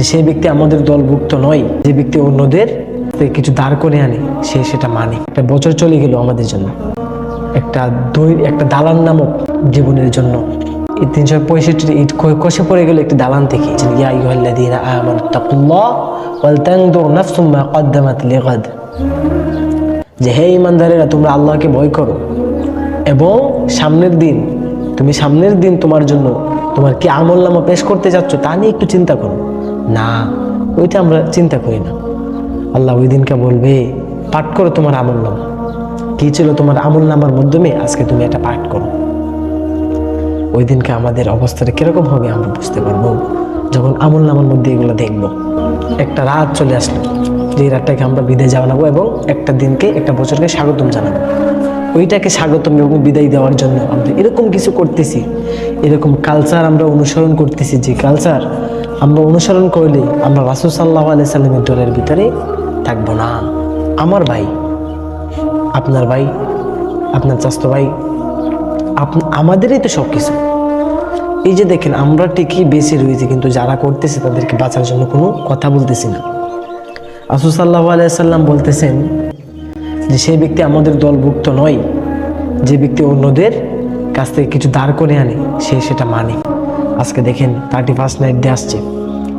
যে সেই ব্যক্তি আমাদের দলভুক্ত নয়, যে ব্যক্তি অন্যদের কিছু দাঁড় করে আনে, সে সেটা মানে। একটা বছর চলে গেল আমাদের জন্য। একটা দই একটা দালান নামক জীবনের জন্য। এই তিনশো পঁয়ষট্টি ইট কষে পড়ে গেল একটি দালান থেকে। কদ্দামাত লিগাদ। যে, হে ইমানদারেরা তোমরা আল্লাহকে ভয় করো। এবং সামনের দিন, তুমি সামনের দিন তোমার জন্য তোমার কি আমল নামা পেশ করতে যাচ্ছ তা নিয়ে একটু চিন্তা করো। না, ওইটা আমরা চিন্তা করি না। আল্লাহ ওই দিনকে বলবে, পাঠ করো তোমার আমল নামা। কি ছিল তোমার আমল নামার মাধ্যমে? আজকে তুমি এটা পাঠ করো। ওই দিনকে আমাদের অবস্থাটা কীরকম হবে আমরা বুঝতে পারব। যখন আমল নামার মধ্যে এগুলো দেখব, একটা রাত চলে আসলো। যে রাতটাকে আমরা বিদায় জানাব এবং একটা দিনকে, একটা বছরকে স্বাগতম জানাব। ওইটাকে স্বাগতম এবং বিদায় দেওয়ার জন্য আমরা এরকম কিছু করতেছি। এরকম কালচার আমরা অনুসরণ করতেছি। যে কালচার আমরা অনুসরণ করলে আমরা রাসুল সাল্লাহ আলাই সাল্লামের দলের ভিতরে থাকব না। আমার ভাই, আপনার ভাই, আপনার চাস্তো ভাই আমাদেরই তো সব কিছু এই যে দেখেন, আমরা ঠিকই বেশি রয়েছি, কিন্তু যারা করতেছে তাদেরকে বাঁচার জন্য কোনো কথা বলতেছি না। আসুসাল্লাহ আলাইসাল্লাম বলতেছেন যে সেই ব্যক্তি আমাদের দলভুক্ত নয়। যে ব্যক্তি অন্যদের কাছ থেকে কিছু দাঁড় করে আনে, সে সেটা মানে। আজকে দেখেন থার্টি ফার্স্ট নাইট দিয়ে আসছে।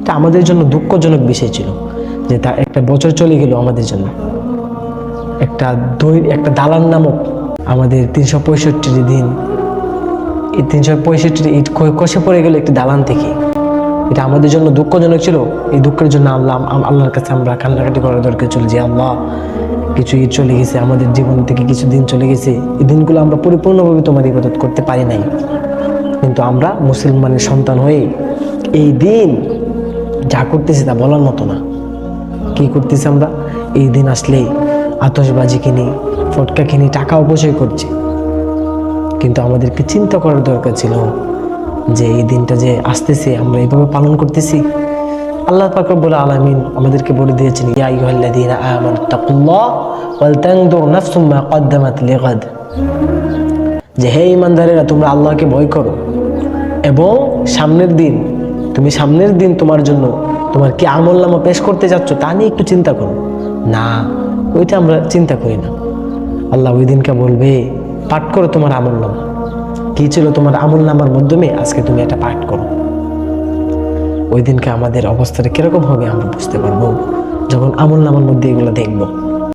এটা আমাদের জন্য দুঃখজনক বিষয় ছিল যে তা একটা বছর চলে গেল আমাদের জন্য। একটা দই, একটা দালান নামক আমাদের তিনশো পঁয়ষট্টি দিন, এই তিনশো পঁয়ষট্টি ইট কষে পড়ে গেল একটি দালান থেকে। এটা আমাদের জন্য দুঃখজনক ছিল। এই দুঃখের জন্য আল্লাহ, আল্লাহর কাছে আমরা কান্নাকাটি করার দরকার চলে যে আল্লাহ, কিছু ঈদ চলে গেছে, আমাদের জীবন থেকে কিছু দিন চলে গেছে। এই দিনগুলো আমরা পরিপূর্ণভাবে তোমার ইবাদত করতে পারি নাই। কিন্তু আমরা মুসলমানের সন্তান হয়ে এই দিন যা করতেছি তা বলার মতো না। কি করতেছি আমরা? এই দিন আসলেই আতশবাজি কিনি ফটকা কিনি টাকা অপচয় করছি। কিন্তু আমাদেরকে চিন্তা করার দরকার ছিল যে এই দিনটা যে আসতেছে, আমরা এইভাবে পালন করতেছি। আল্লাহ পাক রব্বুল আলামিন আমাদেরকে বলে দিয়েছেন, ইয়া আইয়ুহাল্লাযীনা আমানু তাকুল্লাহ ওয়াল তানজুর নাফসুম মা কদ্দামাত লিগাদ। যে, হে ইমানদারেরা, তোমরা আল্লাহকে ভয় করো এবং সামনের দিন, তুমি সামনের দিন তোমার জন্য তোমার কি আমল নামা পেশ করতে যাচ্ছ তা নিয়ে একটু চিন্তা করো। না, ওইটা আমরা চিন্তা করি না। আল্লাহ ওই দিনকে বলবে, পাঠ করো তোমার আমল নামা কী ছিল তোমার আমল নামার মাধ্যমে? আজকে তুমি এটা পাঠ করো। ওই দিনকে আমাদের অবস্থাটা কীরকম হবে আমরা বুঝতে পারব। যখন আমল নামার মধ্যে এগুলো দেখব।